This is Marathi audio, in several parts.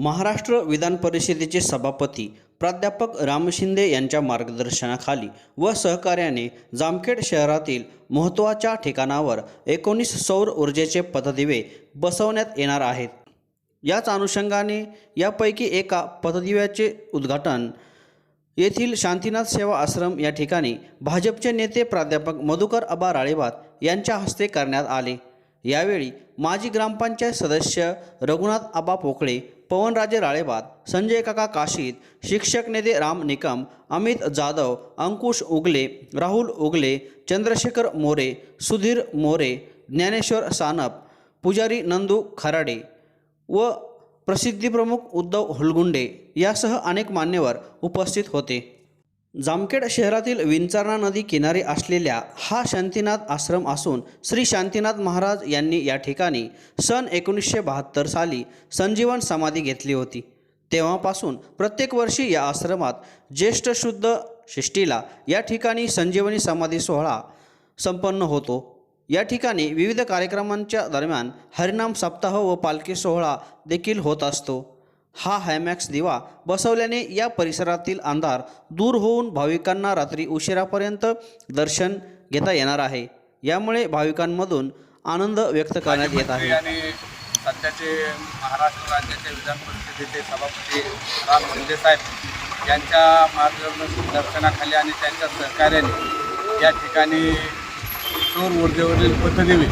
महाराष्ट्र विधान परिषदेचे सभापती प्राध्यापक राम शिंदे यांच्या मार्गदर्शनाखाली व सहकार्याने जामखेड शहरातील महत्त्वाच्या ठिकाणावर एकोणीस सौर ऊर्जेचे पथदिवे बसवण्यात येणार आहेत. याच अनुषंगाने यापैकी एका पथदिव्याचे उद्घाटन येथील शांतीनाथ सेवा आश्रम या ठिकाणी भाजपचे नेते प्राध्यापक मधुकर अबा राळेबात यांच्या हस्ते करण्यात आले. यावेळी माजी ग्रामपंचायत सदस्य रघुनाथ आबा पोकळे पवनराजे राळेबात संजय काका काशीत शिक्षक नेते राम निकम अमित जाधव अंकुश उगले राहुल उगले चंद्रशेखर मोरे सुधीर मोरे ज्ञानेश्वर सानप पुजारी नंदू खराडे व प्रसिद्धीप्रमुख उद्धव हुलगुंडे यासह अनेक मान्यवर उपस्थित होते. जामखेड शहरातील विंचारणा नदी किनारी असलेल्या हा शांतीनाथ आश्रम असून श्री शांतीनाथ महाराज यांनी या ठिकाणी सन एकोणीसशे बहात्तर साली संजीवन समाधी घेतली होती. तेव्हापासून प्रत्येक वर्षी या आश्रमात ज्येष्ठ शुद्ध शिष्टीला या ठिकाणी संजीवनी समाधी सोहळा संपन्न होतो. या ठिकाणी विविध कार्यक्रमांच्या दरम्यान हरिनाम सप्ताह व पालखी सोहळा देखील होत असतो. हा हायमॅक्स दिवा बसवल्याने या परिसरातील अंधार दूर होऊन भाविकांना रात्री उशिरापर्यंत दर्शन घेता येणार आहे. यामुळे भाविकांमधून आनंद व्यक्त करण्यात येत आहे. आणि सध्याचे महाराष्ट्र राज्याचे विधान परिषदेचे सभापती राम मुंडे साहेब यांच्या मार्गदर्शनाखाली आणि त्यांच्या सहकार्याने या ठिकाणी सौर ऊर्जेवरील पथदेवी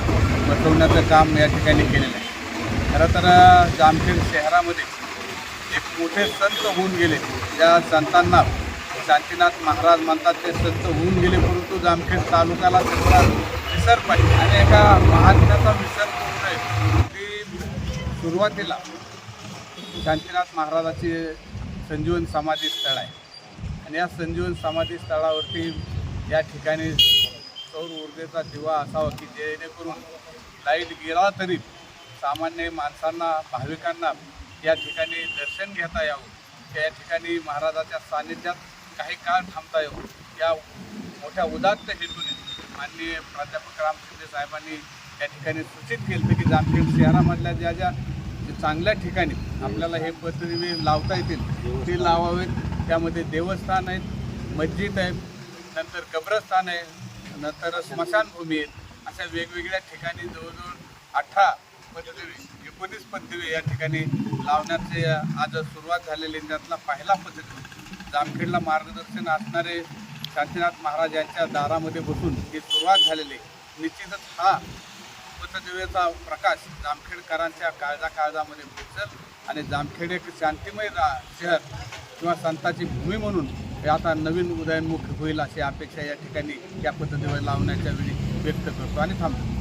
बसवण्याचं काम या ठिकाणी केलेलं आहे. खरं तर जामखेड शहरामध्ये एक मोठे संत होऊन गेले? ज्या संतांना शांतीनाथ महाराज म्हणतात ते संत होऊन गेले परंतु जामखेड तालुक्याला त्यांचा विसर पाहिजे आणि एका महात्म्याचा विसर करू नये. की सुरुवातीला शांतीनाथ महाराजाची संजीवन समाधी स्थळ आहे. आणि या संजीवन समाधी स्थळावरती या ठिकाणी सौर ऊर्जेचा दिवा असावा की जेणेकरून लाइट गेला तरी सामान्य माणसांना भाविकांना या ठिकाणी दर्शन घेता यावं. या ठिकाणी महाराजाच्या सानिध्यात काही काळ थांबता यावं. या मोठ्या उदात्त हेतूने माननीय प्राध्यापक राम शिंदे साहेबांनी या ठिकाणी सूचित केलं की जामखेड शहरामधल्या ज्या ज्या चांगल्या ठिकाणी आपल्याला हे पथदिवे लावता येतील ते लावावेत. त्यामध्ये देवस्थान आहेत मस्जिद आहे नंतर कब्रस्तान आहे नंतर स्मशानभूमी आहेत. अशा वेगवेगळ्या ठिकाणी जवळजवळ अठरा पथदिवे एकोणीस पथदिवे या ठिकाणी लावण्याचे आज सुरुवात झालेली त्यातला पहिला पथदिवे जामखेडला मार्गदर्शन असणारे शांतीनाथ महाराज यांच्या दारामध्ये बसून ही सुरुवात झालेली निश्चितच हा पथदिवेचा प्रकाश जामखेडकरांच्या काळजा काळजामध्ये पोचल आणि जामखेड एक शांतिमय रा शहर किंवा संताची भूमी म्हणून हे आता नवीन उदयनमुख होईल अशी अपेक्षा या ठिकाणी या पथदिवे लावण्याच्या वेळी व्यक्त करतो. आणि थांबतो